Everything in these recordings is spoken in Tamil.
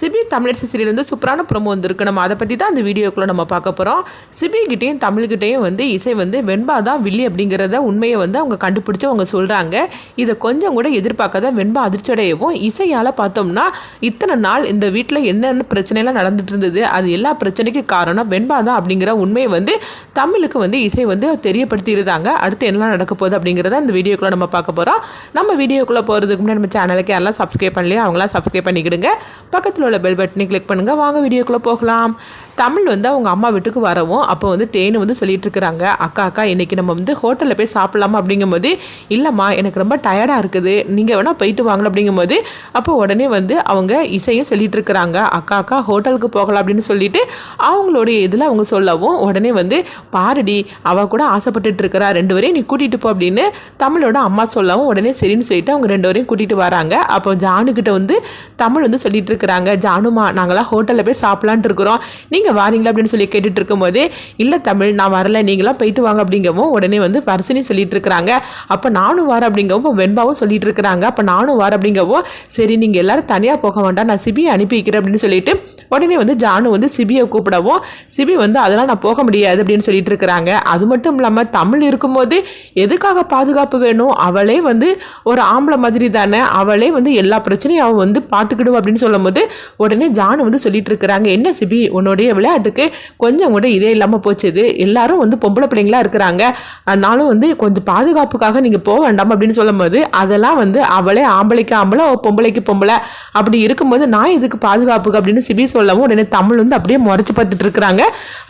சிபி தமிழரசு சீரியல் வந்து சூப்பரான ப்ரொமோ வந்திருக்கு. நம்ம அதை பற்றி தான் அந்த வீடியோக்குள்ளே நம்ம பார்க்க போகிறோம் சிபிகிட்டையும் தமிழ்கிட்டையும் வந்து இசை வந்து வெண்பா தான் வில்லி அப்படிங்கிறத உண்மையை வந்து அவங்க கண்டுபிடிச்சு அவங்க சொல்கிறாங்க இதை கொஞ்சம் கூட எதிர்பார்க்காத வெண்பா அதிர்ச்சியடையவும் இசையால் பார்த்தோம்னா இத்தனை நாள் இந்த வீட்டில் என்னென்ன பிரச்சனைலாம் நடந்துட்டு இருந்தது அது எல்லா பிரச்சனைக்கும் காரணம் வெண்பா தான் அப்படிங்கிற உண்மையை வந்து தமிழுக்கு வந்து இசை வந்து தெரியப்படுத்தியிருந்தாங்க அடுத்து என்னலாம் நடக்க போகுது அப்படிங்கிறத இந்த வீடியோக்குள்ளே நம்ம பார்க்க போகிறோம் நம்ம வீடியோக்குள்ளே போகிறதுக்கு முன்னாடி நம்ம சேனலுக்கு யாரெல்லாம் சப்ஸ்கிரைப் பண்ணலையோ அவங்களாம் சப்ஸ்கிரைப் பண்ணிக்கிடுங்க. பக்கத்தில் உள்ள பெல் பட்டனை கிளிக் பண்ணுங்கள் வாங்க வீடியோக்குள்ளே போகலாம். தமிழ் வந்து அவங்க அம்மா வீட்டுக்கு வரவும் அப்போ வந்து தேனு வந்து சொல்லிட்டு இருக்கிறாங்க. அக்கா அக்கா இன்னைக்கு நம்ம வந்து ஹோட்டலில் போய் சாப்பிடலாமா அப்படிங்கும்போது இல்லைம்மா எனக்கு ரொம்ப டயர்டாக இருக்குது. நீங்கள் வேணால் போயிட்டு வாங்கலாம் அப்படிங்கும்போது அப்போ உடனே வந்து அவங்க இசையும் சொல்லிட்டு இருக்கிறாங்க. அக்கா அக்கா ஹோட்டலுக்கு போகலாம் அப்படின்னு சொல்லிட்டு அவங்களுடைய இதில் அவங்க சொல்லவும் உடனே வந்து பாருடி அவ கூட ஆசைப்பட்டுட்டு இருக்கிறா. ரெண்டு வரையும் நீ கூட்டிகிட்டு போ அப்படின்னு தமிழோட அம்மா சொல்லவும் உடனே சரின்னு சொல்லிட்டு அவங்க ரெண்டு வரையும் கூட்டிகிட்டு வராங்க. அப்போ ஜானுக்கிட்ட வந்து தமிழ் வந்து சொல்லிட்டு இருக்கிறாங்க. ஜானுமா நாங்களாம் ஹோட்டலில் போய் சாப்பிட்லான்ட்டு இருக்கிறோம். நீங்கள் வாரீங்களா அப்படின்னு சொல்லி கேட்டுட்டு இருக்கும்போது இல்லை தமிழ் நான் வரல நீங்களாம் போயிட்டு வாங்க அப்படிங்கவும் உடனே வந்து வரிசனி சொல்லிட்டு இருக்கிறாங்க. அப்போ நானும் வர அப்படிங்கவும் வெண்பாவும் சொல்லிட்டு இருக்கிறாங்க. அப்போ நானும் வர அப்படிங்கவும் சரி நீங்கள் எல்லாரும் தனியாக போக வேண்டாம் நான் சிபியை அனுப்பி வைக்கிறேன் அப்படின்னு சொல்லிட்டு உடனே வந்து ஜானு வந்து சிபியை கூப்பிடவும் சிபி வந்து அதெல்லாம் நான் போக முடியாது அப்படின்னு சொல்லிட்டு இருக்கிறாங்க. அது மட்டும் இல்லாமல் தமிழ் இருக்கும்போது எதுக்காக பாதுகாப்பு வேணும்? அவளே வந்து ஒரு ஆம்பளை மாதிரி தானே. அவளே வந்து எல்லா பிரச்சனையும் அவள் வந்து பார்த்துக்கிடுவோம் அப்படின்னு சொல்லும்போது உடனே ஜானு வந்து சொல்லிட்டு இருக்கிறாங்க என்ன சிபி உன்னுடைய விளையாட்டுக்கு கொஞ்சம் கூட இதே இல்லாமல் போச்சுது. எல்லாரும் வந்து பொம்பளை பிள்ளைங்களா இருக்கிறாங்க. அதனாலும் வந்து கொஞ்சம் பாதுகாப்புக்காக நீங்கள் போக வேண்டாம் அப்படின்னு சொல்லும்போது அதெல்லாம் வந்து அவளே ஆம்பளைக்கு ஆம்பளை அவள் பொம்பளைக்கு பொம்பளை. அப்படி இருக்கும்போது நான் இதுக்கு பாதுகாப்புக்கு அப்படின்னு சிபி சொல்லவும் உடனே தமிழ் வந்து அப்படியே முறைச்சி பார்த்துட்டு இருக்கிறாங்க.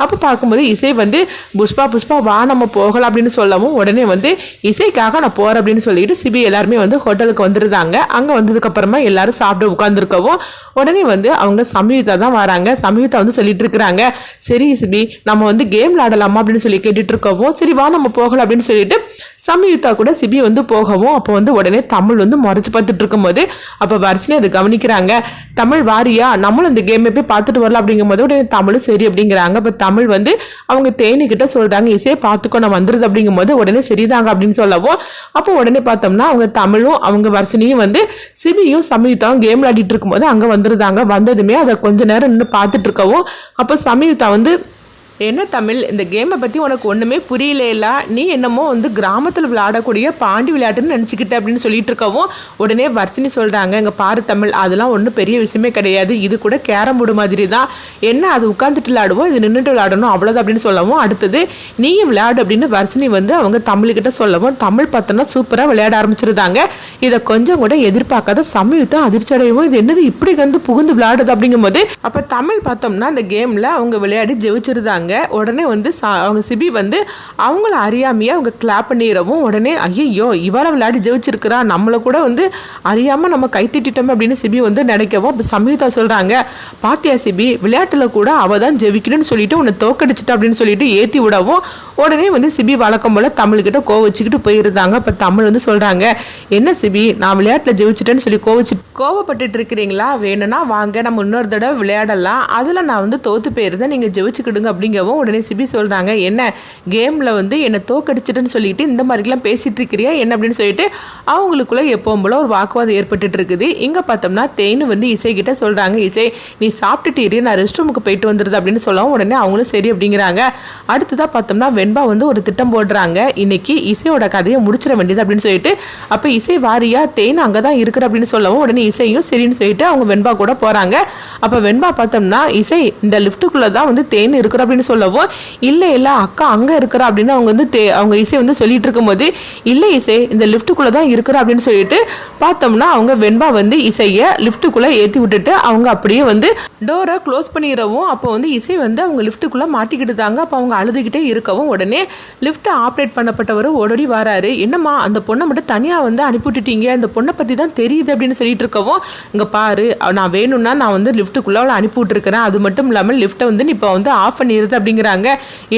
அப்போ பார்க்கும்போது இசை வந்து புஷ்பா புஷ்பா வா நம்ம போகலாம் அப்படின்னு சொல்லவும் உடனே வந்து இசைக்காக நான் போகிறேன் அப்படின்னு சொல்லிட்டு சிபி எல்லாருமே வந்து ஹோட்டலுக்கு வந்துருந்தாங்க அங்கே வந்ததுக்கப்புறமா எல்லாரும் சாப்பிட்டு உட்காந்துருக்கவும் உடனே வந்து அவங்க சமீதா தான் வராங்க. சமீதா வந்து சொல்லிட்டு இருக்கிறாங்க. சரி சிபி நம்ம வந்து கேம் விளாடலாமா அப்படின்னு சொல்லி கேட்டுட்டு இருக்கவும் சரி வா நம்ம போகலாம் அப்படின்னு சொல்லிட்டு சமீதா கூட சிபி வந்து போகவும் அப்போ வந்து உடனே தமிழ் வந்து முறைச்சி பார்த்துட்டு இருக்கும்போது அப்போ வரிசையில் அதை கவனிக்கிறாங்க. தமிழ் வாரியா? நம்மளும் இந்த கேமை போய் பார்த்துட்டு வரலாம் அப்படிங்கும்போது உடனே தமிழும் சரி அப்படிங்கிறாங்க. அப்போ தமிழ் வந்து அவங்க தேனிக்கிட்ட சொல்கிறாங்க இசையை பார்த்துக்கோ நான் வந்துருது அப்படிங்கும்போது உடனே சரிதாங்க அப்படின்னு சொல்லவும் அப்போ உடனே பார்த்தோம்னா அவங்க தமிழும் அவங்க வரிசனையும் வந்து சிபியும் சமீதாவும் கேம் விளையாடிட்டு இருக்கும்போது அங்கே வந்துருந்தாங்க வந்ததுமே அதை கொஞ்ச நேரம் நின்று பார்த்துட்டு இருக்கவும் அப்போ சமீதா வந்து என்ன தமிழ்? இந்த கேமை பற்றி உனக்கு ஒன்றுமே புரியலைல நீ என்னமோ வந்து கிராமத்தில் விளையாடக்கூடிய பாண்டி விளையாட்டுன்னு நினச்சிக்கிட்ட அப்படின்னு சொல்லிட்டு இருக்கவும் உடனே வர்ஷினி சொல்கிறாங்க இங்கே பாரு தமிழ் அதெல்லாம் ஒன்றும் பெரிய விஷயமே கிடையாது. இது கூட கேரம் போர்டு மாதிரி தான் என்ன அது உட்காந்துட்டு விளையாடுவோம்? இது நின்றுட்டு விளையாடணும். அவ்வளோதான் அப்படின்னு சொல்லவும் அடுத்தது நீயும் விளையாடு அப்படின்னு வர்ஷினி வந்து அவங்க தமிழ்கிட்ட சொல்லவும் தமிழ் பார்த்தோன்னா சூப்பராக விளையாட ஆரம்பிச்சிருந்தாங்க. இதை கொஞ்சம் கூட எதிர்பார்க்காத சமயத்தை அதிர்ச்சி அடையவும் இது என்னது இப்படி வந்து புகுந்து விளையாடுது அப்படிங்கும்போது அப்போ தமிழ் பார்த்தோம்னா அந்த கேமில் அவங்க விளையாடி ஜெயிச்சிருந்தாங்க. உடனே வந்து சா அவங்க சிபி வந்து அவங்கள அறியாமையே அவங்க கிளாப் பண்ணிடவும் உடனே ஐயோ இவளை விளையாடி ஜெயிச்சிருக்கிறா. நம்மளை கூட வந்து அறியாமல் நம்ம கை திட்டிட்டோமே அப்படின்னு சிபி வந்து நினைக்கவும் அப்போ சமீதா சொல்கிறாங்க பாத்தியா சிபி விளையாட்டில் கூட அவள் தான் ஜெயிக்கணும்னு சொல்லிட்டு உன்னை தோக்கடிச்சிட்டா அப்படின்னு சொல்லிட்டு ஏற்றி விடவும் உடனே வந்து சிபி வழக்கம் போல் தமிழ்கிட்ட கோவச்சிக்கிட்டு போயிருந்தாங்க. இப்போ தமிழ் வந்து சொல்கிறாங்க என்ன சிபி நான் விளையாட்டில் ஜெயிச்சிட்டேன்னு சொல்லி கோவச்சு கோவப்பட்டுட்டு இருக்கிறீங்களா? வேணும்னா வாங்க நம்ம இன்னொரு தடவை விளையாடலாம். அதில் நான் வந்து தோற்று போயிருந்தேன். நீங்கள் ஜெயிச்சுக்கிடுங்க அப்படிங்கவும் உடனே சிபி சொல்கிறாங்க என்ன கேமில் வந்து என்னை தோக்கடிச்சிட்டுன்னு சொல்லிட்டு இந்த மாதிரிலாம் பேசிகிட்டு இருக்கிறியா? என்ன? அப்படின்னு சொல்லிட்டு அவங்களுக்குள்ளே எப்போவும் போல ஒரு வாக்குவாதம் ஏற்பட்டுட்டு இருக்குது. இங்கே பார்த்தோம்னா தேனு வந்து இசைக்கிட்ட சொல்கிறாங்க இசை நீ சாப்பிட்டுட்டு இரு நான் ரெஸ்ட் ரூமுக்கு போயிட்டு வந்துடுது அப்படின்னு சொல்லவும் உடனே அவங்களும் சரி அப்படிங்கிறாங்க. அடுத்ததாக பார்த்தோம்னா வெண் வெண்பா வந்து ஒரு திட்டம் போடுறாங்க. இன்னைக்கு இசையோட கதையை முடிச்சிட வேண்டியது அப்படின்னு சொல்லிட்டு அப்போ இசை வாரியா தேன் அங்கே தான் இருக்கிற அப்படின்னு சொல்லவும் உடனே இசையும் சரின்னு சொல்லிட்டு அவங்க வெண்பா கூட போகிறாங்க அப்போ வெண்பா பார்த்தோம்னா இசை இந்த லிஃப்ட்டுக்குள்ளே தான் வந்து தேன் இருக்கிற அப்படின்னு சொல்லவும் இல்லை இல்லை அக்கா அங்கே இருக்கிறா அப்படின்னு அவங்க வந்து தே அவங்க இசை வந்து சொல்லிட்டு இருக்கும்போது இல்லை இசை இந்த லிஃப்ட்டுக்குள்ளே தான் இருக்கிற அப்படின்னு சொல்லிட்டு பார்த்தோம்னா அவங்க வெண்பா வந்து இசையை லிஃப்ட்டுக்குள்ளே ஏற்றி விட்டுட்டு அவங்க அப்படியே வந்து டோரை க்ளோஸ் பண்ணிடவும் அப்போ வந்து இசை வந்து அவங்க லிஃப்ட்டுக்குள்ளே மாட்டிக்கிட்டு தாங்க அப்போ அவங்க அழுதுகிட்டே இருக்கவும் உடனே லிஃப்ட்டை ஆப்ரேட் பண்ணப்பட்டவர் ஓடோடி வராரு. என்னம்மா அந்த பொண்ணை மட்டும் தனியாக வந்து அனுப்பிவிட்டுட்டீங்க? அந்த பொண்ணை பற்றி தான் தெரியுது அப்படின்னு சொல்லிட்டு இருக்கவும் இங்கே பாரு நான் வேணும்னா நான் வந்து லிஃப்ட்டுக்குள்ளே அவளை அனுப்பி விட்டுருக்கிறேன் அது மட்டும் இல்லாமல் லிஃப்ட்டை வந்து இப்போ வந்து ஆஃப் பண்ணிடுது அப்படிங்கிறாங்க.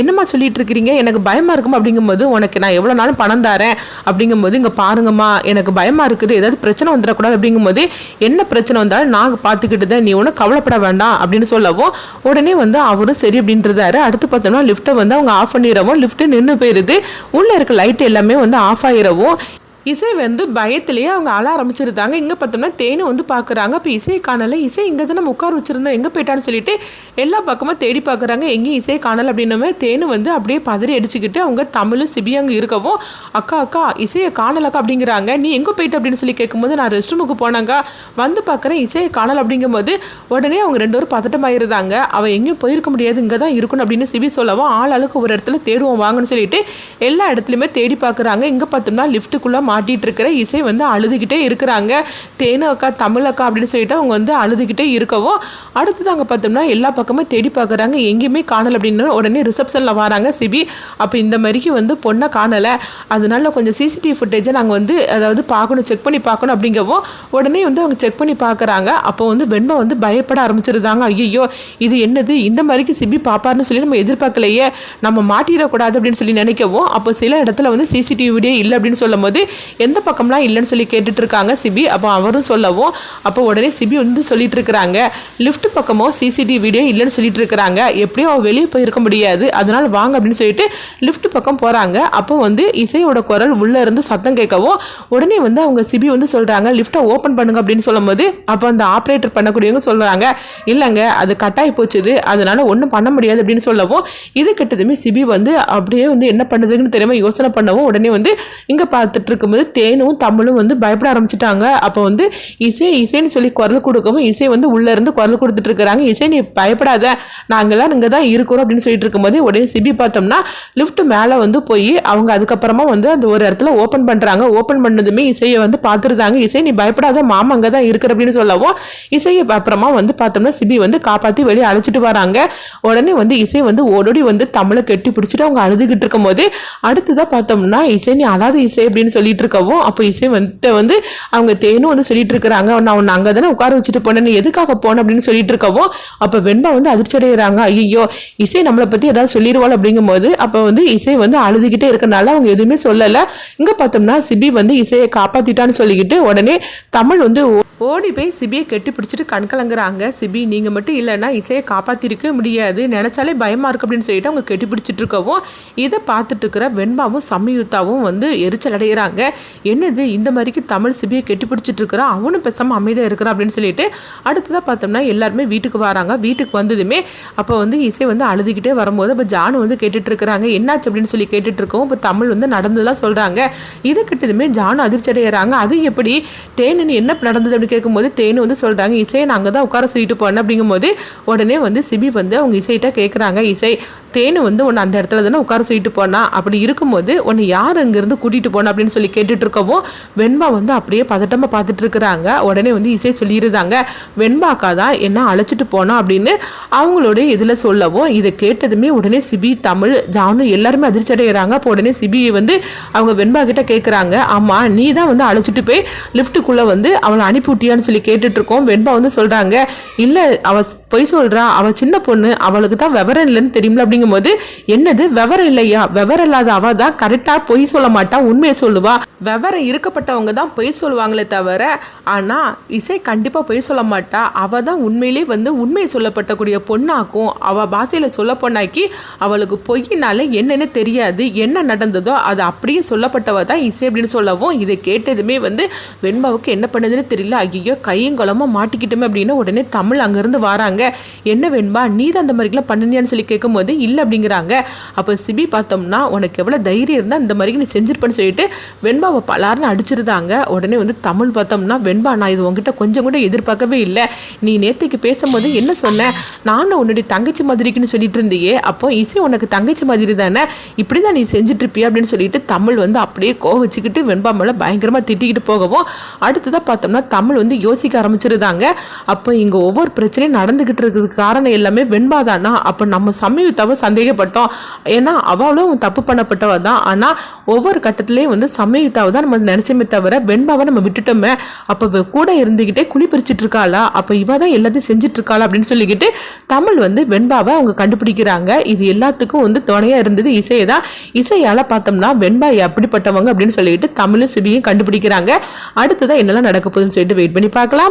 என்னம்மா சொல்லிட்டு இருக்கிறீங்க? எனக்கு பயமாக இருக்கும் அப்படிங்கும்போது உனக்கு நான் எவ்வளோ நாளும் பணம் தரேன் அப்படிங்கும்போது இங்கே பாருங்கம்மா எனக்கு பயமாக இருக்குது. ஏதாவது பிரச்சனை வந்துடக்கூடாது அப்படிங்கும்போது என்ன பிரச்சனை வந்தாலும் நான் பார்த்துக்கிட்டு தான் நீ ஒன்றும் கவலைப்பட வேண்டாம் அப்படின்னு சொல்லவும் உடனே வந்து அவரும் சரி அப்படின்றதாரு. அடுத்து பார்த்தோம்னா லிஃப்ட்டை வந்து அவங்க ஆஃப் பண்ணிடவும் லிஃப்ட்டு நின்று போயிடுது உள்ளே இருக்க லைட் எல்லாமே வந்து ஆஃப் ஆகிடவும் இசை வந்து பயத்திலேயே அவங்க அழ ஆரம்பிச்சிருந்தாங்க. இங்கே பார்த்தோம்னா தேனு வந்து பார்க்குறாங்க. இப்போ இசை காணலை. இசை இங்கே தான் நம்ம உட்கார வச்சுருந்தோம். எங்கே போயிட்டான்னு சொல்லிட்டு எல்லா பக்கமும் தேடி பார்க்குறாங்க. எங்கேயும் இசை காணலை அப்படின்னமே தேனு வந்து அப்படியே பதறி அடிச்சுக்கிட்டு அவங்க தமிழும் சிபி அங்கே இருக்கவும் அக்கா அக்கா இசையை காணலக்கா அப்படிங்கிறாங்க. நீ எங்கே போயிட்டு? அப்படின்னு சொல்லி கேட்கும்போது நான் ரெஸ்ட் ரூமுக்கு போனாங்க வந்து பார்க்குறேன். இசையை காணல் அப்படிங்கும்போது உடனே அவங்க ரெண்டு பேரும் பதட்டமாயிருந்தாங்க அவள் எங்கேயும் போயிருக்க முடியாது. இங்கே தான் இருக்கணும் அப்படின்னு சிபி சொல்லவும் ஆள் ஆளுக்கு ஒரு இடத்துல தேடுவோம். வாங்கன்னு சொல்லிட்டு எல்லா இடத்துலையுமே தேடி பார்க்குறாங்க. இங்கே பார்த்தோம்னா லிஃப்ட்டுக்குள்ளே மாட்டிகிட்டு இருக்கிற இசை வந்து அழுதுகிட்டே இருக்கிறாங்க. தேனு அக்கா தமிழ் அக்கா அப்படின்னு சொல்லிட்டு அவங்க வந்து அழுதுகிட்டே இருக்கவும் அடுத்தது அங்கே பார்த்தோம்னா எல்லா பக்கமும் தேடி பார்க்குறாங்க. எங்கேயுமே காணலை அப்படின்னு உடனே ரிசப்ஷனில் வராங்க சிபி. அப்போ இந்த மாதிரிக்கு வந்து பொண்ணை காணலை. அதனால கொஞ்சம் சிசிடிவி ஃபுட்டேஜை நாங்கள் வந்து அதாவது பார்க்கணும் செக் பண்ணி பார்க்கணும் அப்படிங்கவும் உடனே வந்து அவங்க செக் பண்ணி பார்க்குறாங்க. அப்போ வந்து வெண்மை வந்து பயப்பட ஆரம்பிச்சிருந்தாங்க. ஐயோ இது என்னது? இந்த மாதிரிக்கு சிபி பாப்பாருன்னு சொல்லி நம்ம எதிர்பார்க்கலையே. நம்ம மாட்டிடக்கூடாது அப்படின்னு சொல்லி நினைக்கவும் அப்போ சில இடத்துல வந்து சிசிடிவி வீடியோ இல்லை அப்படின்னு சொல்லும் போது எந்த பக்கம்லாம் இல்லைன்னு சொல்லி கேட்டுட்டு இருக்காங்க சிபி. அப்போ அவரும் சொல்லவும் அப்போ உடனே சிபி வந்து சொல்லிட்டு இருக்கிறாங்க லிஃப்ட் பக்கமோ சிசிடிவி வீடியோ இல்லைன்னு சொல்லிட்டு இருக்கிறாங்க எப்படியும் அவள் வெளியே போயிருக்க முடியாது. அதனால வாங்க அப்படின்னு சொல்லிட்டு லிஃப்ட் பக்கம் போகிறாங்க அப்போ வந்து இசையோட குரல் உள்ளே இருந்து சத்தம் கேட்கவும் உடனே வந்து அவங்க சிபி வந்து சொல்கிறாங்க லிஃப்ட்டை ஓப்பன் பண்ணுங்க அப்படின்னு சொல்லும்போது அப்போ அந்த ஆப்ரேட்டர் பண்ணக்கூடியவங்க சொல்கிறாங்க இல்லைங்க அது கட்டாயி போச்சுது. அதனால ஒன்றும் பண்ண முடியாது அப்படின்னு சொல்லவும் இது கிட்டதுமே சிபி வந்து அப்படியே வந்து என்ன பண்ணுதுன்னு தெரியாமல் யோசனை பண்ணவும் உடனே வந்து இங்கே பார்த்துட்டு இருக்கும்போது தேனும் தமிழும் வந்து பயப்பட ஆரம்பிச்சிட்டாங்க. அப்போ வந்து இசை இசைன்னு சொல்லி குரல் கொடுக்கவும் இசை வந்து உள்ளே இருந்து குரல் கொடுத்துட்டு இருக்கிறாங்க. இசை நீ பயப்படாத நாங்கள்லாம் இங்கே தான் இருக்கிறோம் அப்படின்னு சொல்லிட்டு இருக்கும்போது உடனே சிபி பார்த்தோம்னா லிஃப்ட் மேலே வந்து போய் அவங்க அதுக்கப்புறமா வந்து அந்த ஒரு இடத்துல ஓப்பன் பண்ணுறாங்க ஓப்பன் பண்ணதுமே இசையை வந்து பார்த்துருந்தாங்க. இசை நீ பயப்படாத மாமா அங்கே தான் இருக்கிற அப்படின்னு சொல்லவும் இசையை அப்புறமா வந்து பார்த்தோம்னா சிபி வந்து காப்பாற்றி வெளியே அழைச்சிட்டு வராங்க. உடனே வந்து இசை வந்து ஓடோடி வந்து தமிழை கெட்டி பிடிச்சிட்டு அவங்க அழுதுகிட்டு இருக்கும்போது அடுத்ததாக பார்த்தோம்னா இசை நீ அழாத இசை அப்படின்னு சொல்லிட்டு இருக்கவும் அப்போ இசை வந்து வந்து அவங்க தேனும் வந்து சொல்லிட்டு இருக்கிறாங்க நான் உன்னை அங்கே தானே உட்கார வச்சுட்டு போனேன் எதுக்காக போனேன் அப்படின்னு சொல்லிட்டு இருக்கவும் அப்போ வெண்பா வந்து அதிர்ச்சி அடைகிறாங்க ஐயோ இசை நம்மளை பற்றி ஏதாவது சொல்லிடுவாள் அப்படிங்கும்போது அப்போ வந்து இசை வந்து அழுதுகிட்டே இருக்கனால அவங்க எதுவுமே சொல்லலை. இங்கே பார்த்தோம்னா சிபி வந்து இசையை காப்பாற்றிட்டான்னு சொல்லிக்கிட்டு உடனே தமிழ் வந்து ஓடி போய் சிபியை கெட்டி பிடிச்சிட்டு கண்கலங்குறாங்க சிபி நீங்கள் மட்டும் இல்லைன்னா இசையை காப்பாற்றிருக்க முடியாது. நினச்சாலே பயமாக இருக்குது அப்படின்னு சொல்லிட்டு அவங்க கெட்டி பிடிச்சிட்டு இருக்கவும் இதை பார்த்துட்டு இருக்கிற வெண்பாவும் சம்யுத்தாவும் வந்து எரிச்சல் அடைகிறாங்க என்னது இந்த மாதிரிக்கு தமிழ் சிபியை கெட்டி பிடிச்சிட்டு இருக்கிறான் அவனும் பேசாமல் அமைதியாக இருக்கிறான் அப்படின்னு சொல்லிட்டு அடுத்ததாக பார்த்தோம்னா எல்லாருமே வீட்டுக்கு வராங்க. வீட்டுக்கு வந்ததுமே அப்போ வந்து இசை வந்து அழுதுகிட்டே வரும்போது அப்போ ஜானு வந்து கேட்டுட்டு இருக்கிறாங்க என்னாச்சு அப்படின்னு சொல்லி கேட்டுட்டு இருக்கோம் இப்போ தமிழ் வந்து நடந்ததெல்லாம் சொல்கிறாங்க இது கிட்டதுமே ஜானு அதிர்ச்சி அடைகிறாங்க அது எப்படி? தேனு என்ன நடந்தது அப்படின்னு கேட்கும்போது தேனு வந்து சொல்கிறாங்க இசையை நாங்கள் தான் உட்கார சொல்லிட்டு போனேன் அப்படிங்கும்போது உடனே வந்து சிபி வந்து அவங்க இசைகிட்ட கேட்குறாங்க இசை தேனு வந்து உன்னை அந்த இடத்துல தானே உட்கார சொல்லிட்டு போனா? அப்படி இருக்கும்போது உன்னை யார் அங்கேருந்து கூட்டிகிட்டு போனா அப்படின்னு சொல்லி கேட்டுட்டு இருக்கவும் வெண்பா வந்து அப்படியே பதட்டமாக பார்த்துட்டு இருக்கிறாங்க. உடனே வந்து இசை சொல்லியிருந்தாங்க வெண்பாக்கா தான் என்ன அழைச்சிட்டு போனோம் அப்படின்னு அவங்களுடைய இதில் சொல்லவும் இதை கேட்டதுமே உடனே சிபி தமிழ் ஜானு எல்லாருமே அதிர்ச்சி அடைகிறாங்க அப்போ உடனே சிபியை வந்து அவங்க வெண்பா கிட்ட கேட்குறாங்க ஆமாம் நீ தான் வந்து அழைச்சிட்டு போய் லிஃப்ட்டுக்குள்ளே வந்து அவளை அனுப்பிவிட்டியான்னு சொல்லி கேட்டுட்டு இருக்கோம். வெண்பா வந்து சொல்கிறாங்க இல்லை அவள் பொய் சொல்கிறா அவள் சின்ன பொண்ணு. அவளுக்கு தான் விவரம் இல்லைன்னு தெரியுமில்ல அப்படிங்கும்போது என்னது? விவரம் இல்லையா? விவரம் இல்லாத அவள் தான் கரெக்டாக பொய் சொல்ல மாட்டா உண்மையை சொல்லுவா? விவரம் இருக்கப்பட்டவங்க தான் பொய் சொல்லுவாங்களே தவிர ஆனால் இசை கண்டிப்பாக பொய் சொல்ல மாட்டா. அவள் தான் உண்மையிலே வந்து உண்மையை சொல்லப்பட்டக்கூடிய பொண்ணாக்கும் அவள் பாஷையில் சொல்ல பொண்ணாக்கி அவளுக்கு பொய்யினால என்னன்னு தெரியாது என்ன நடந்ததோ அது அப்படியே சொல்லப்பட்டவ தான் இசை அப்படின்னு சொல்லவும் இதை கேட்டதுமே வந்து வெண்பாவுக்கு என்ன பண்ணுதுன்னு தெரியல. ஐயோ கையும் குளமும் மாட்டிக்கிட்டோமே அப்படின்னு உடனே தமிழ் அங்கேருந்து வராங்க. என்ன வெண்பா நீ தான் அந்த மாதிரிலாம் பண்ணினியான்னு சொல்லி கேட்கும்போது இல்லை இல்லை அப்படிங்கிறாங்க. அப்போ சிபி பார்த்தோம்னா உனக்கு எவ்வளோ தைரியம் இருந்தால் இந்த மாதிரி நீ செஞ்சிருப்பேன்னு சொல்லிட்டு வெண்பாவை பலார்னு அடிச்சிருந்தாங்க. உடனே வந்து தமிழ் பார்த்தோம்னா வெண்பா நான் இது உங்ககிட்ட கொஞ்சம் கூட எதிர்பார்க்கவே இல்லை. நீ நேற்றுக்கு பேசும்போது என்ன சொன்ன? நானும் உன்னுடைய தங்கச்சி மாதிரிக்குன்னு சொல்லிட்டு இருந்தியே. அப்போ இசை உனக்கு தங்கச்சி மாதிரி தானே? இப்படி தான் நீ செஞ்சுட்டு இருப்பிய அப்படின்னு சொல்லிட்டு தமிழ் வந்து அப்படியே கோவச்சிக்கிட்டு வெண்பா மேலே பயங்கரமாக திட்டிக்கிட்டு போகவும் அடுத்ததாக பார்த்தோம்னா தமிழ் வந்து யோசிக்க ஆரம்பிச்சிருந்தாங்க. அப்போ இங்கே ஒவ்வொரு பிரச்சனையும் நடந்துக்கிட்டு இருக்கிறதுக்கு காரணம் எல்லாமே வெண்பா தானா? அப்போ நம்ம சமயத்தவ சந்தேகப்பட்டோம். ஏன்னா அவளும் தப்பு பண்ணப்பட்டவ தான். ஆனால் ஒவ்வொரு கட்டத்துலேயும் வந்து சமயத்தாவை தான் நம்ம நினச்சோமே தவிர வெண்பாவை நம்ம விட்டுட்டோமே. அப்போ கூட இருந்துக்கிட்டே குழி பறிச்சிட்டு இருக்காளா? அப்போ இவ தான் எல்லாத்தையும் செஞ்சுட்டு இருக்காளா? அப்படின்னு சொல்லிக்கிட்டு தமிழ் வந்து வெண்பாவை அவங்க கண்டுபிடிக்கிறாங்க. இது எல்லாத்துக்கும் வந்து துணையாக இருந்தது இசையை தான். இசையால் பார்த்தோம்னா வெண்பா அப்படிப்பட்டவங்க அப்படின்னு சொல்லிக்கிட்டு தமிழும் சிபியும் கண்டுபிடிக்கிறாங்க. அடுத்ததான் என்னெல்லாம் நடக்க போகுதுன்னு சொல்லிட்டு வெயிட் பண்ணி பார்க்கலாம்.